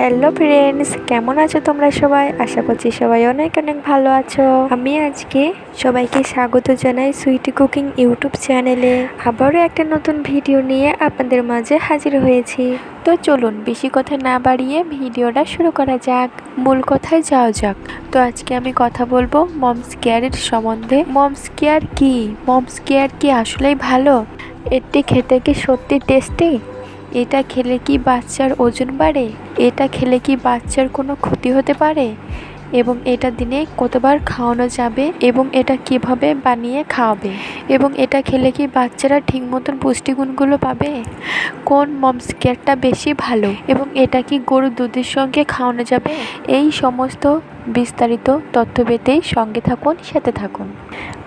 Hello friends, কেমন আছো তোমরা সবাই? আশা করছি সবাই অনেক অনেক ভালো আছো। আমি আজকে সবাইকে স্বাগত জানাই সুইটি কুকিং ইউটিউব চ্যানেলে। আবারও একটা নতুন ভিডিও নিয়ে আপনাদের মাঝে হাজির হয়েছি। তো চলুন, বেশি কথা না বাড়িয়ে ভিডিওটা শুরু করা যাক। মূল কথায় যাওয়া যাক। তো আজকে আমি কথা বলব মমস কেয়ারের সম্বন্ধে। মমস কেয়ার কি? মমস কেয়ার কি আসলেই ভালো? এটি খেতে কি সত্যি টেস্টি? এটা খেলে কি বাচ্চার ওজন বাড়ে? এটা খেলে কি বাচ্চার কোনো ক্ষতি হতে পারে? এবং এটা দিনে কতবার খাওয়ানো যাবে? এবং এটা কীভাবে বানিয়ে খাওয়াবে? এবং এটা খেলে কি বাচ্চারা ঠিক মতন পুষ্টিগুণগুলো পাবে? কোন মমস কেয়ারটা বেশি ভালো? এবং এটা কি গরুর দুধের সঙ্গে খাওয়ানো যাবে? এই সমস্ত বিস্তারিত তথ্য পেতেই সঙ্গে থাকুন, সাথে থাকুন।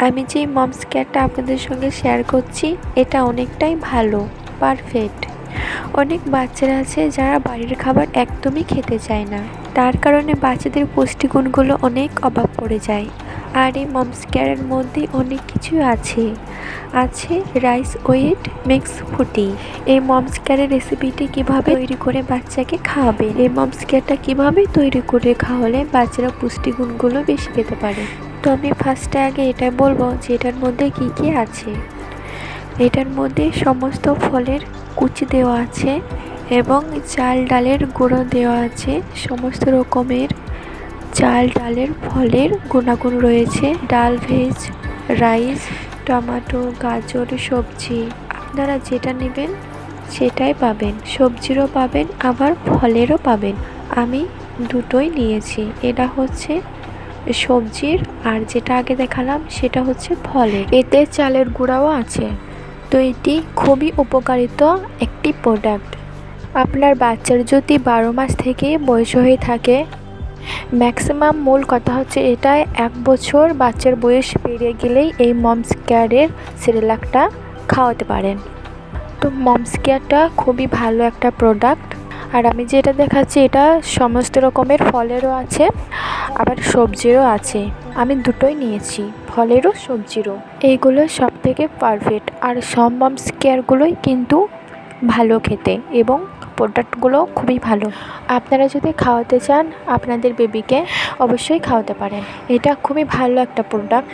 আমি যে মমস কেয়ারটা আপনাদের সঙ্গে শেয়ার করছি, এটা অনেকটাই ভালো পারফেক্ট অনেক বাচ্চারা আছে যারা বাড়ির খাবার একদমই খেতে চায় না। তার কারণে বাচ্চাদের পুষ্টিগুণগুলো অনেক অভাব পড়ে যায়। আর এই মমস কেয়ারের মধ্যে অনেক কিছু আছে। আছে রাইস ওয়েট মিক্স ফুটি। এই মমস কেয়ারের রেসিপিটি কীভাবে তৈরি করে বাচ্চাকে খাওয়াবে? এই মমস কেয়ারটা কীভাবে তৈরি করে খাওয়ালে বাচ্চারা পুষ্টিগুণগুলো বেশি পেতে পারে? তো আমি ফার্স্টে আগে এটা বলব যে এটার মধ্যে কি কি আছে। এটার মধ্যে সমস্ত ফলের কুচি দেওয়া আছে এবং চাল ডালের গুঁড়ো দেওয়া আছে। সমস্ত রকমের চাল ডালের ফলের গুণাগুণ রয়েছে। ডাল, ভেজ, রাইস, টমেটো, গাজর, সবজি। আপনারা যেটা নেবেন সেটাই পাবেন। সবজিরও পাবেন, আবার ফলেরও পাবেন। আমি দুটোই নিয়েছি। এটা হচ্ছে সবজির আর যেটা আগে দেখালাম সেটা হচ্ছে ফলের। এতে চালের গুঁড়াও আছে। তো এটি খুবই উপকারিত একটি প্রোডাক্ট আপনার বাচ্চার যদি বারো মাস থেকে বয়স হয়ে থাকে ম্যাক্সিমাম মূল কথা হচ্ছে এটা এক বছর বাচ্চার বয়স পেরিয়ে গেলেই এই মমস কেয়ারের সিরিলাকটা খাওয়াতে পারেন। তো মমস কেয়ারটা খুবই ভালো একটা প্রোডাক্ট আর আমি যেটা দেখাচ্ছি, এটা সমস্ত রকমের ফলেরও আছে, আবার সবজিরও আছে। আমি দুটোই নিয়েছি, ফলেরও সবজিরও। এইগুলো সব থেকে পারফেক্ট আর সব মামস কেয়ারগুলোই কিন্তু ভালো খেতে এবং প্রোডাক্টগুলো খুবই ভালো। আপনারা যদি খাওয়াতে চান, আপনাদের বেবিকে অবশ্যই খাওয়াতে পারেন। এটা খুবই ভালো একটা প্রোডাক্ট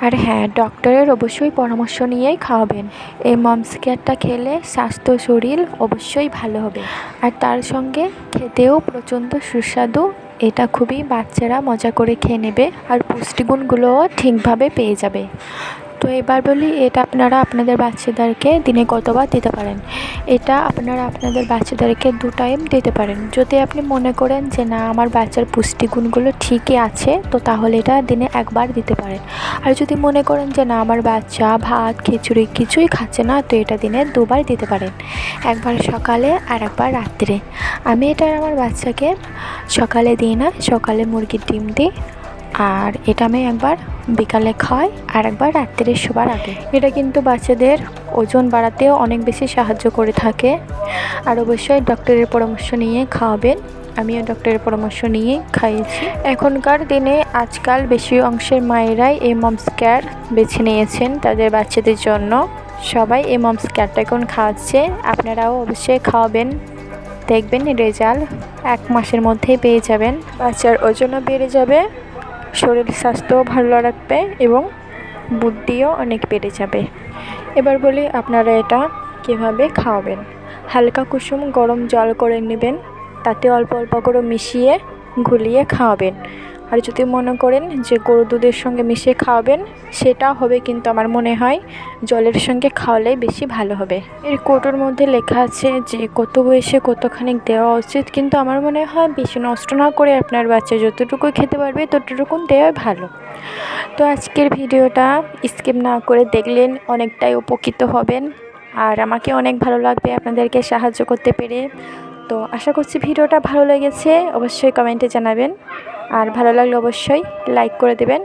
আর হ্যাঁ ডক্টরের অবশ্যই পরামর্শ নিয়েই খাওয়াবেন। এই মমস কেয়ারটা খেলে স্বাস্থ্য শরীর অবশ্যই ভালো হবে। আর তার সঙ্গে খেতেও প্রচণ্ড সুস্বাদু। এটা খুবই বাচ্চারা মজা করে খেয়ে নেবে আর পুষ্টিগুণগুলোও ঠিকভাবে পেয়ে যাবে। তো এবার বলি, এটা আপনারা আপনাদের বাচ্চাদেরকে দিনে কতবার দিতে পারেন? এটা আপনারা আপনাদের বাচ্চাদেরকে দু টাইম দিতে পারেন। যদি আপনি মনে করেন যে, না, আমার বাচ্চার পুষ্টিগুণগুলো ঠিকই আছে, তো তাহলে এটা দিনে একবার দিতে পারেন। আর যদি মনে করেন যে, না, আমার বাচ্চা ভাত, খিচুড়ি কিছুই খাচ্ছে না, তো এটা দিনে দুবার দিতে পারেন। একবার সকালে আর একবার রাত্রে। আমি এটা আমার বাচ্চাকে সকালে দিই না, সকালে মুরগির ডিম দিই। আর এটা আমি একবার বিকালে খাওয়াই আর একবার রাত্রে শোবার আগে। এটা কিন্তু বাচ্চাদের ওজন বাড়াতেও অনেক বেশি সাহায্য করে থাকে। আর অবশ্যই ডক্টরের পরামর্শ নিয়ে খাওয়াবেন। আমিও ডক্টরের পরামর্শ নিয়ে খাইয়েছি। এখনকার দিনে আজকাল বেশি অংশের মায়েরাই এই মমস কেয়ার বেছে নিয়েছেন তাদের বাচ্চাদের জন্য। সবাই এই মমস কেয়ারটা এখন খাওয়াচ্ছে আপনারাও অবশ্যই খাওয়াবেন। দেখবেন রেজাল্ট এক মাসের মধ্যেই পেয়ে যাবেন। বাচ্চার ওজনও বেড়ে যাবে। শরীর স্বাস্থ্যও ভালো রাখবে এবং বুদ্ধিও অনেক বেড়ে যাবে। এবার বলি আপনারা এটা কীভাবে খাওয়াবেন। হালকা কুসুম গরম জল করে নেবেন, তাতে অল্প অল্প করে মিশিয়ে গুলিয়ে খাওয়াবেন। আর যদি মনে করেন যে গরু দুধের সঙ্গে মিশিয়ে খাওয়াবেন, সেটা হবে কিন্তু আমার মনে হয় জলের সঙ্গে খাওয়ালে বেশি ভালো হবে। এর কোটোর মধ্যে লেখা আছে যে কত বয়সে কতখানি দেওয়া উচিত, কিন্তু আমার মনে হয় বেশি নষ্ট না করে আপনার বাচ্চা যতটুকু খেতে পারবে ততটুকু দেওয়াই ভালো। তো আজকের ভিডিওটা স্কিপ না করে দেখলেন, অনেকটাই উপকৃত হবেন। আর আমাকে অনেক ভালো লাগবে আপনাদেরকে সাহায্য করতে পেরে। তো আশা করছি ভিডিওটা ভালো লেগেছে, অবশ্যই কমেন্টে জানাবেন। আর ভালো লাগলে অবশ্যই লাইক করে দেবেন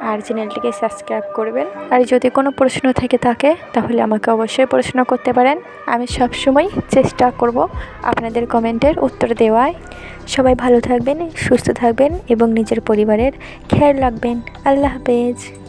আর চ্যানেলটিকে সাবস্ক্রাইব করবেন। আর যদি কোনো প্রশ্ন থেকে থাকে, তাহলে আমাকে অবশ্যই প্রশ্ন করতে পারেন। আমি সবসময় চেষ্টা করব আপনাদের কমেন্টের উত্তর দেওয়ায়। সবাই ভালো থাকবেন, সুস্থ থাকবেন এবং নিজের পরিবারের খেয়াল রাখবেন। আল্লাহ হাফেজ।